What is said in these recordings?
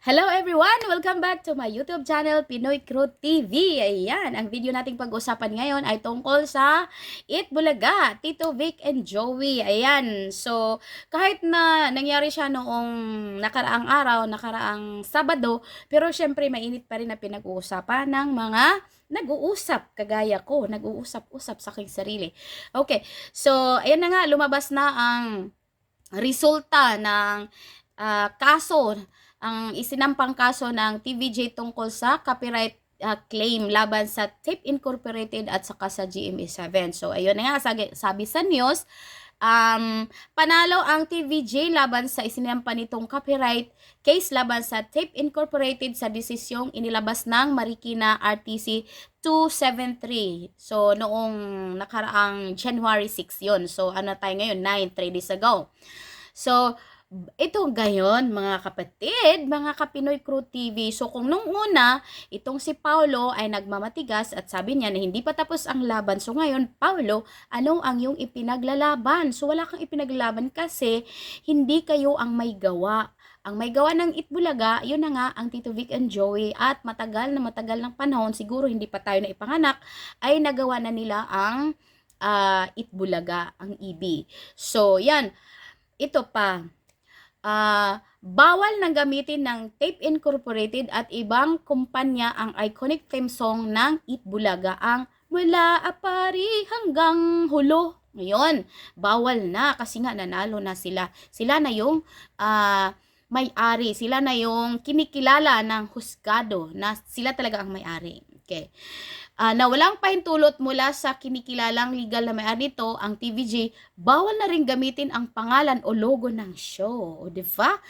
Hello everyone! Welcome back to my YouTube channel, Pinoy Crew TV. Ayan, ang video nating pag-usapan ngayon ay tungkol sa Eat Bulaga, Tito Vic and Joey. Ayan, so kahit na nangyari siya noong nakaraang araw, nakaraang Sabado, pero syempre mainit pa rin na pinag-uusapan ng mga nag-uusap, kagaya ko, nag-uusap-usap sa aking sarili. Okay, so ayan na nga, lumabas na ang resulta ng ah, kaso ang isinampang kaso ng TVJ tungkol sa copyright uh, claim laban sa Tape Incorporated at saka sa GMA7. So, ayun na nga, sabi, sabi sa news, um, panalo ang TVJ laban sa isinampa nitong copyright case laban sa Tape Incorporated sa desisyong inilabas ng Marikina RTC 273. So, noong nakaraang January 6 yon So, ano tayo ngayon? 9, 3 days ago. So, ito gayon mga kapatid, mga kapinoy crew TV. So kung nung una, itong si Paulo ay nagmamatigas at sabi niya na hindi pa tapos ang laban. So ngayon, Paulo, ano ang iyong ipinaglalaban? So wala kang ipinaglalaban kasi hindi kayo ang may gawa. Ang may gawa ng Itbulaga, yun na nga ang Tito Vic and Joey at matagal na matagal ng panahon, siguro hindi pa tayo na ipanganak, ay nagawa na nila ang uh, Itbulaga, ang EB. So yan, ito pa, uh, bawal nang gamitin ng Tape Incorporated at ibang kumpanya ang iconic theme song ng Itbulaga ang mula apari hanggang hulo. Ngayon, bawal na kasi nga nanalo na sila. Sila na yung uh, may-ari. Sila na yung kinikilala ng husgado na sila talaga ang may-ari. Okay uh, na walang pahintulot mula sa kinikilalang legal na may-ari nito, ang TVJ, bawal na rin gamitin ang pangalan o logo ng show. O, di ba?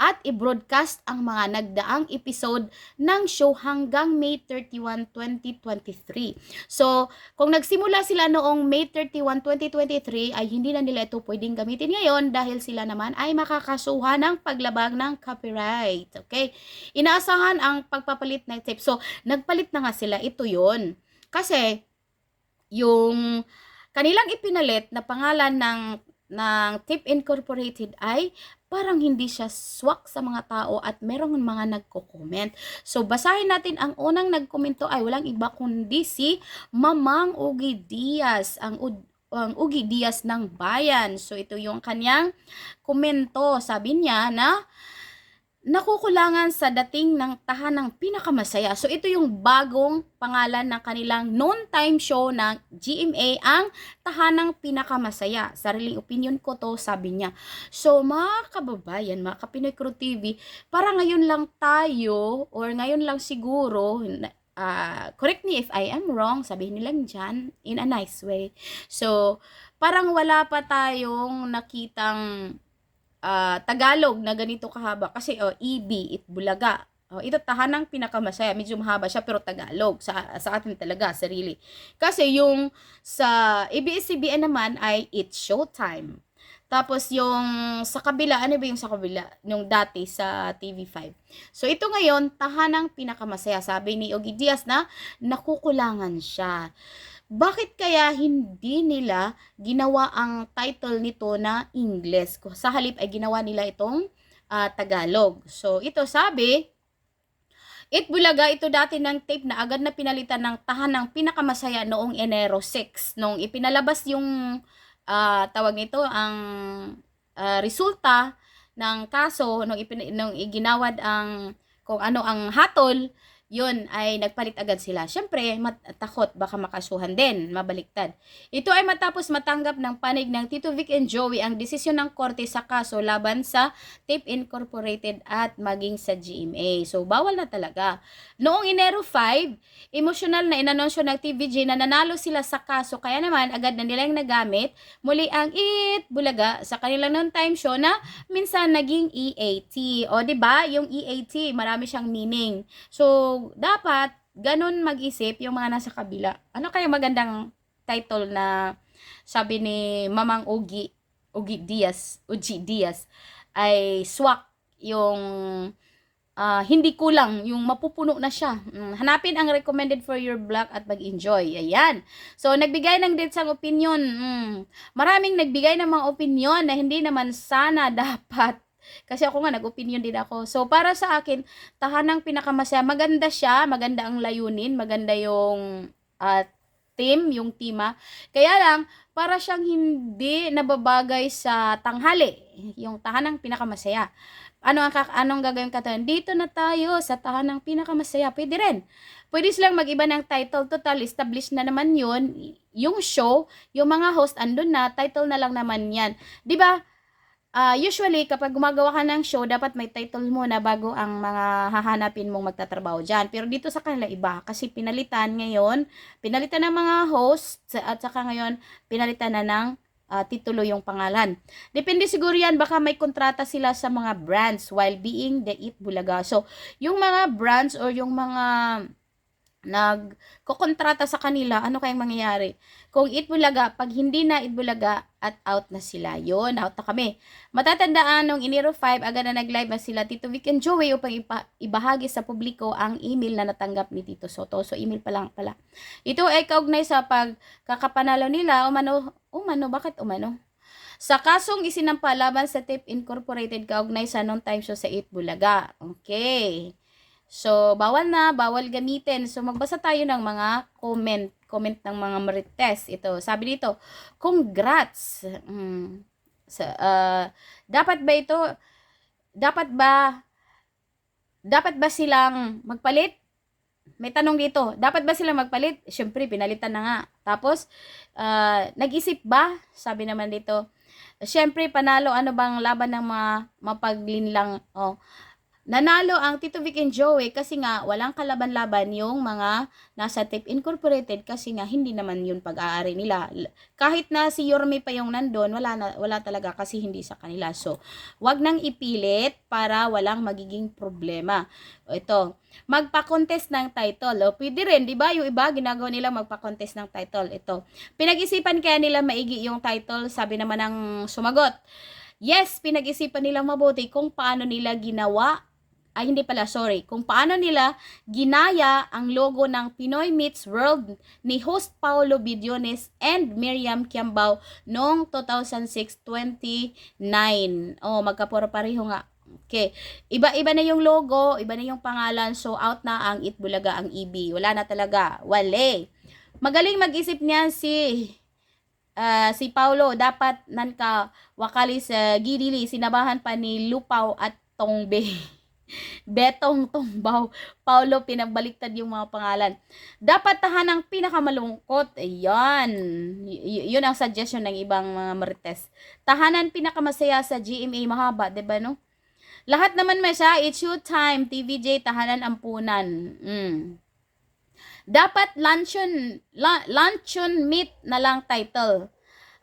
At i-broadcast ang mga nagdaang episode ng show hanggang May 31, 2023. So, kung nagsimula sila noong May 31, 2023, ay hindi na nila ito pwedeng gamitin ngayon dahil sila naman ay makakasuhan ng paglabag ng copyright. Okay? Inaasahan ang pagpapalit ng tape. So, nagpalit na nga sila. Ito yon Kasi, yung kanilang ipinalit na pangalan ng ng Tip Incorporated ay parang hindi siya swak sa mga tao at merong mga nagko-comment. So, basahin natin ang unang nagkomento ay walang iba kundi si Mamang Ugi Diaz, ang ang Ugi Diaz ng bayan. So, ito yung kanyang komento. Sabi niya na nakukulangan sa dating ng tahanang pinakamasaya. So ito yung bagong pangalan ng kanilang noon time show ng GMA ang tahanang pinakamasaya. Sariling opinion ko to, sabi niya. So mga kababayan, mga kapinoy crew TV, para ngayon lang tayo or ngayon lang siguro uh, correct me if I am wrong, sabihin nilang dyan in a nice way. So parang wala pa tayong nakitang uh, Tagalog na ganito kahaba kasi oh, EB, Itbulaga. Oh, ito tahanang pinakamasaya, medyo mahaba siya pero Tagalog sa sa atin talaga sarili. Kasi yung sa ABS-CBN naman ay It's Showtime. Tapos yung sa kabila, ano ba yung sa kabila? Yung dati sa TV5. So ito ngayon, tahanang pinakamasaya. Sabi ni Ogie Diaz na nakukulangan siya. Bakit kaya hindi nila ginawa ang title nito na English? Sa halip ay ginawa nila itong uh, Tagalog. So, ito sabi, It Bulaga, ito dati ng tape na agad na pinalitan ng tahanang pinakamasaya noong Enero 6. Nung ipinalabas yung uh, tawag nito, ang uh, resulta ng kaso, nung, ipin- nung iginawad ang kung ano ang hatol, yun ay nagpalit agad sila. Siyempre, matakot baka makasuhan din, mabaliktad. Ito ay matapos matanggap ng panig ng Tito Vic and Joey ang desisyon ng korte sa kaso laban sa Tape Incorporated at maging sa GMA. So, bawal na talaga. Noong Enero 5, emosyonal na inanunsyo ng TVJ na nanalo sila sa kaso kaya naman agad na nilang nagamit muli ang IT Bulaga sa kanilang noon time show na minsan naging EAT. O, ba? Yung EAT, marami siyang meaning. So, dapat ganun mag-isip yung mga nasa kabila. Ano kaya magandang title na sabi ni Mamang Ugi, Ugi Diaz, Ugi Diaz, ay swak yung uh, hindi kulang, yung mapupuno na siya. Mm, hanapin ang recommended for your block at mag-enjoy. Ayan. So, nagbigay ng din sa opinion. Mm, maraming nagbigay ng mga opinion na hindi naman sana dapat Kasi ako nga, nag-opinion din ako. So, para sa akin, tahanang pinakamasaya. Maganda siya, maganda ang layunin, maganda yung uh, team, yung tema. Kaya lang, para siyang hindi nababagay sa tanghali. Yung tahanang pinakamasaya. Ano ang anong gagawin ka Dito na tayo sa tahanang pinakamasaya. Pwede rin. Pwede silang mag-iba ng title. Total, established na naman yun. Yung show, yung mga host, andun na. Title na lang naman yan. ba uh, usually, kapag gumagawa ka ng show, dapat may title muna bago ang mga hahanapin mong magtatrabaho dyan. Pero dito sa kanila iba, kasi pinalitan ngayon, pinalitan ng mga host, at saka ngayon, pinalitan na ng uh, titulo yung pangalan. Depende siguro yan, baka may kontrata sila sa mga brands while being the Eat Bulaga. So, yung mga brands or yung mga nagkokontrata sa kanila, ano kayang mangyayari? Kung Itbulaga, pag hindi na Itbulaga, at out na sila. Yun, out na kami. Matatandaan, nung Iniro 5, agad na nag-live na sila Tito Vic and Joey upang ibahagi sa publiko ang email na natanggap ni Tito Soto. So, email pa lang pala. Ito ay kaugnay sa pagkakapanalo nila. Umano, umano, bakit umano? Sa kasong isinampa laban sa TIP Incorporated kaugnay sa non-time show sa 8 Bulaga. Okay. So, bawal na, bawal gamitin. So, magbasa tayo ng mga comment, comment ng mga marites. Ito, sabi dito, congrats. Mm, sa, uh, dapat ba ito, dapat ba, dapat ba silang magpalit? May tanong dito, dapat ba silang magpalit? Siyempre, pinalitan na nga. Tapos, uh, nag-isip ba? Sabi naman dito, Siyempre, panalo, ano bang laban ng mga mapaglinlang, oh, Nanalo ang Tito Vic and Joey kasi nga walang kalaban-laban yung mga nasa Tip Incorporated kasi nga hindi naman yun pag-aari nila. Kahit na si Yorme pa yung nandun, wala, na, wala talaga kasi hindi sa kanila. So, wag nang ipilit para walang magiging problema. Ito, magpa-contest ng title. O, pwede rin, di ba? Yung iba, ginagawa nila magpa-contest ng title. Ito, pinag-isipan kaya nila maigi yung title, sabi naman ng sumagot. Yes, pinag-isipan nila mabuti kung paano nila ginawa ay hindi pala, sorry, kung paano nila ginaya ang logo ng Pinoy Meets World ni host Paolo Bidiones and Miriam Kiambao noong 2006-29. Oh, magkapuro pareho nga. Okay. Iba-iba na yung logo, iba na yung pangalan, so out na ang Itbulaga, ang EB. Wala na talaga. Wale. Magaling mag-isip niyan si uh, si Paulo. Dapat nanka wakali sa Gidili, sinabahan pa ni Lupaw at Tongbe. Betong Tumbaw, Paulo, pinagbaliktad yung mga pangalan. Dapat tahanang pinakamalungkot. Ayan. Y- yun ang suggestion ng ibang mga marites. Tahanan pinakamasaya sa GMA mahaba, 'di ba no? Lahat naman may siya, it's your time, TVJ, tahanan ampunan. Mm. Dapat luncheon, luncheon meat na lang title.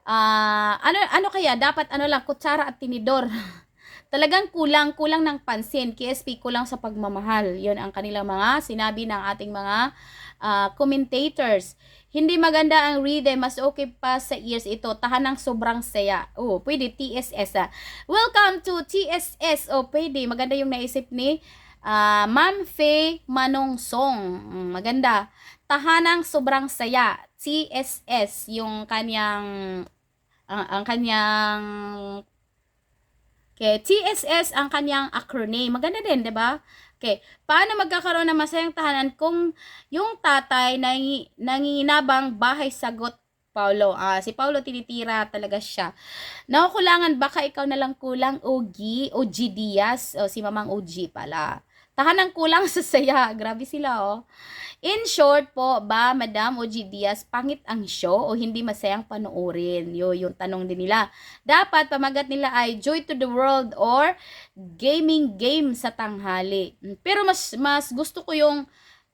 Uh, ano ano kaya dapat ano lang kutsara at tinidor. talagang kulang, kulang ng pansin. KSP kulang sa pagmamahal. Yon ang kanilang mga sinabi ng ating mga uh, commentators. Hindi maganda ang rhythm, mas okay pa sa ears ito. Tahan ng sobrang saya. Oh, pwede TSS ah. Welcome to TSS. Oh, pwede. Maganda yung naisip ni uh, Ma'am Faye Manong Song. Mm, maganda. Tahanang sobrang saya. TSS yung kanyang ang, ang kanyang Okay, TSS ang kanyang acronym. Maganda din, 'di ba? Okay, paano magkakaroon ng masayang tahanan kung yung tatay nangi, nanginginabang bahay sagot Paulo. Ah, si Paulo tinitira talaga siya. Nakukulangan baka ikaw na lang kulang OG, OG Diaz, o si Mamang OG pala. Tahanang kulang sa saya. Grabe sila, oh. In short po, ba, Madam OG Diaz, pangit ang show o hindi masayang panoorin? Yo, yung tanong din nila. Dapat pamagat nila ay Joy to the World or Gaming Game sa tanghali. Pero mas mas gusto ko yung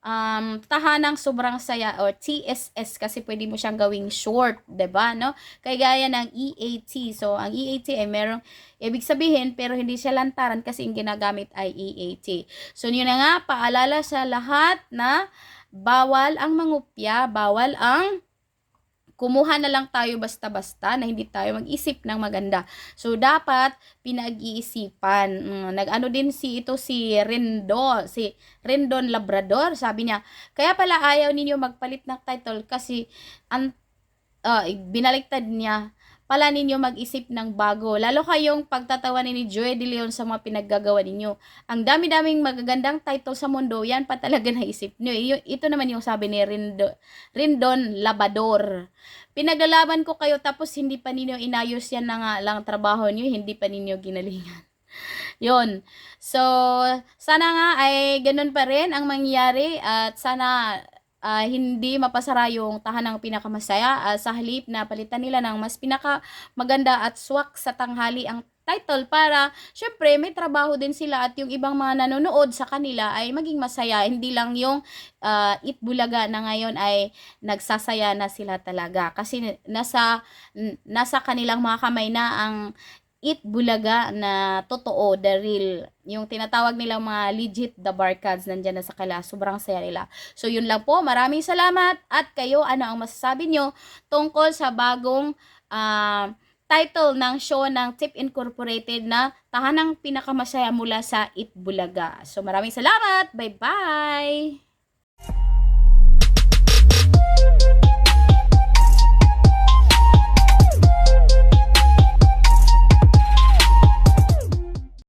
um, tahanang sobrang saya or TSS kasi pwede mo siyang gawing short, 'di ba, no? Kaya gaya ng EAT. So, ang EAT ay merong ibig sabihin pero hindi siya lantaran kasi yung ginagamit ay EAT. So, yun na nga, paalala sa lahat na bawal ang mangupya, bawal ang kumuha na lang tayo basta-basta na hindi tayo mag-isip ng maganda. So, dapat pinag-iisipan. Mm, nag-ano din si ito si Rendo, si Rendon Labrador, sabi niya, kaya pala ayaw ninyo magpalit ng title kasi ang uh, binaliktad niya pala ninyo mag-isip ng bago. Lalo kayong pagtatawanin ni Joy De Leon sa mga pinaggagawa ninyo. Ang dami-daming magagandang title sa mundo, yan pa talaga naisip nyo. Y- ito naman yung sabi ni Rindo, Rindon Labador. Pinaglalaban ko kayo tapos hindi pa ninyo inayos yan na lang trabaho nyo, hindi pa ninyo ginalingan. Yon. So, sana nga ay ganun pa rin ang mangyari at sana ah, hindi mapasara yung tahanang pinakamasaya ah, sa halip na palitan nila ng mas pinaka maganda at swak sa tanghali ang title para syempre may trabaho din sila at yung ibang mga nanonood sa kanila ay maging masaya. Hindi lang yung ah, Itbulaga na ngayon ay nagsasaya na sila talaga. Kasi nasa nasa kanilang mga kamay na ang It Bulaga na totoo, the real. Yung tinatawag nilang mga legit the barkads nandyan na sa kala. Sobrang saya nila. So yun lang po. Maraming salamat. At kayo, ano ang masasabi nyo tungkol sa bagong ah, title ng show ng Tip Incorporated na Tahanang Pinakamasaya mula sa It Bulaga. So maraming salamat. Bye-bye!